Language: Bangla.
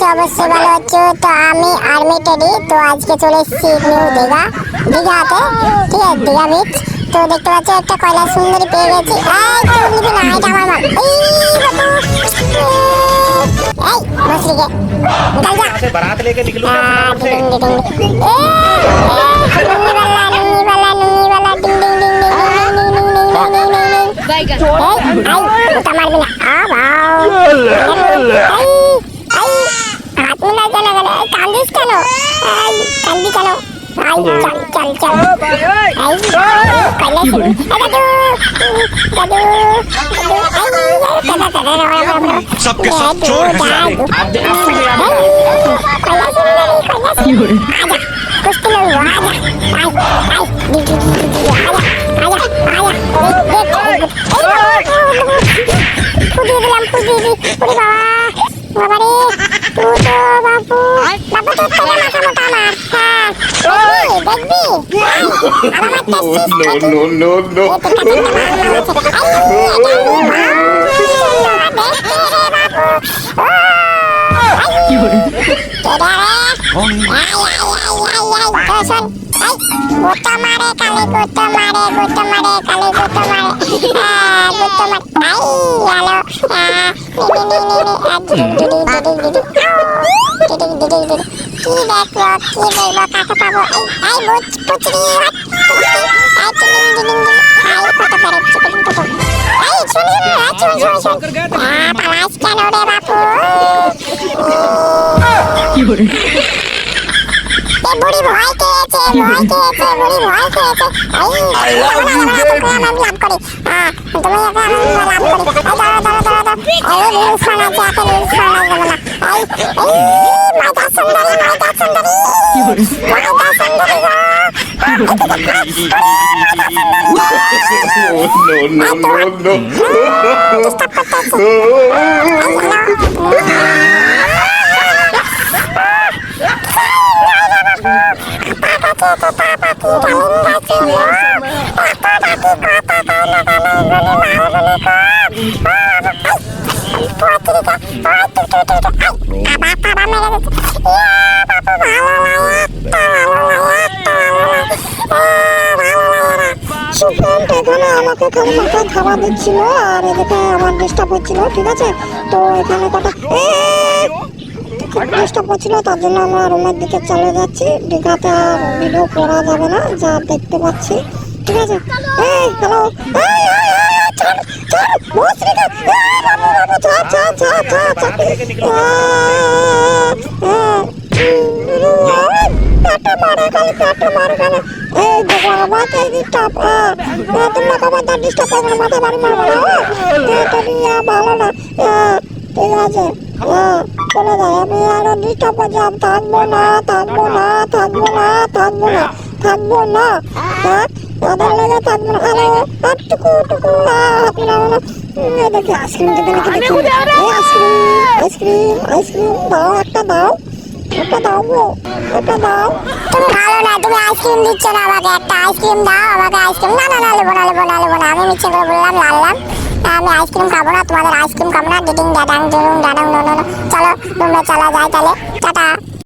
আছো অবশ্যই ভালো আছো তো আমি আর্মি টেডি তো আজকে চলে এসেছি নিউ দীঘা দীঘাতে ঠিক আছে দীঘা বিচ তো দেখতে পাচ্ছি একটা কয়লা সুন্দরী পেয়ে গেছি এই তুই নিবি না এটা আমার মাল এই মশরিকে নিকাল যা বারাত লেকে নিকলো ডিং আ বাও না এই কান্দিস কেন এই কান্দি কেন ভাই চল চল চল এই কইলাস দাদু দাদু দাদু এই দাদা দাদা सबके सब चोर है साले अब देखा फिर अब कइलास कइलास आजा कुछ तो आजा भाई भाई डी डी डी डी आजा आजा आजा देख देख पुदी दिलाम पुदी दी पुदी बाबा बाबा रे no, no, no, no. কি দেখব কি দেখব কাকে পাবো এই বুঝ পুচরি বুড়ি ভয় খেয়েছে ভয় খেয়েছে বুড়ি ভয় খেয়েছে এই আমি লাভ করি হ্যাঁ তুমি একা আমি লাভ করি দাঁড়া দাঁড়া দাঁড়া দাঁড়া এই রুল ছাড়া যে একা রুল ছাড়া গেল না এই এই মাইটা সুন্দরী মাইটা সুন্দরী no, no, no, no. Apa-apa, আমাকে খালি মাথায় খাবার দিচ্ছিল আর এদিকে আমার ডিস্টার্ব হচ্ছিল ঠিক আছে তো এখানে কটা ডিস্টার্ব হচ্ছিল তার জন্য আমরা রুমের দিকে চলে যাচ্ছি দীঘাতে ভিডিও করা যাবে না যা দেখতে পাচ্ছি ঠিক আছে এই হ্যালো এই এই এই এই, ছাড় মারে খালি পেটে মারে খালি এই দেখো আমাকে ডিস্টার্ব হ্যাঁ তোমরা খাবার দার ডিস্টার্ব করবে না বাড়ি মারবে না এটা নিয়ে ভালো না হ্যাঁ ঠিক আছে হ্যাঁ চলে যাই আমি আরও ডিস্টার্ব করছি আমি থাকব না থাকব না থাকব না থাকব না থাকব না হ্যাঁ? ওদের লেগে থাকব না আরে টুকু টুকু হাত না। দেখি আইসক্রিম দিতে নাকি দেখি আইসক্রিম আইসক্রিম আইসক্রিম দাও একটা দাও। তুমি ভালো না, তুমি আইসক্রিম দিচ্ছ না আমাকে, একটা না না না না না, নেব না, আমি করে বললাম, লাললাম। আমি আইসক্রিম খাব না, তোমাদের আইসক্রিম খাব না ডিডিং ডাডাং ডুডুং ডাডাং, নো নো। চলো তোমরা চলা যায় তাহলে। টাটা।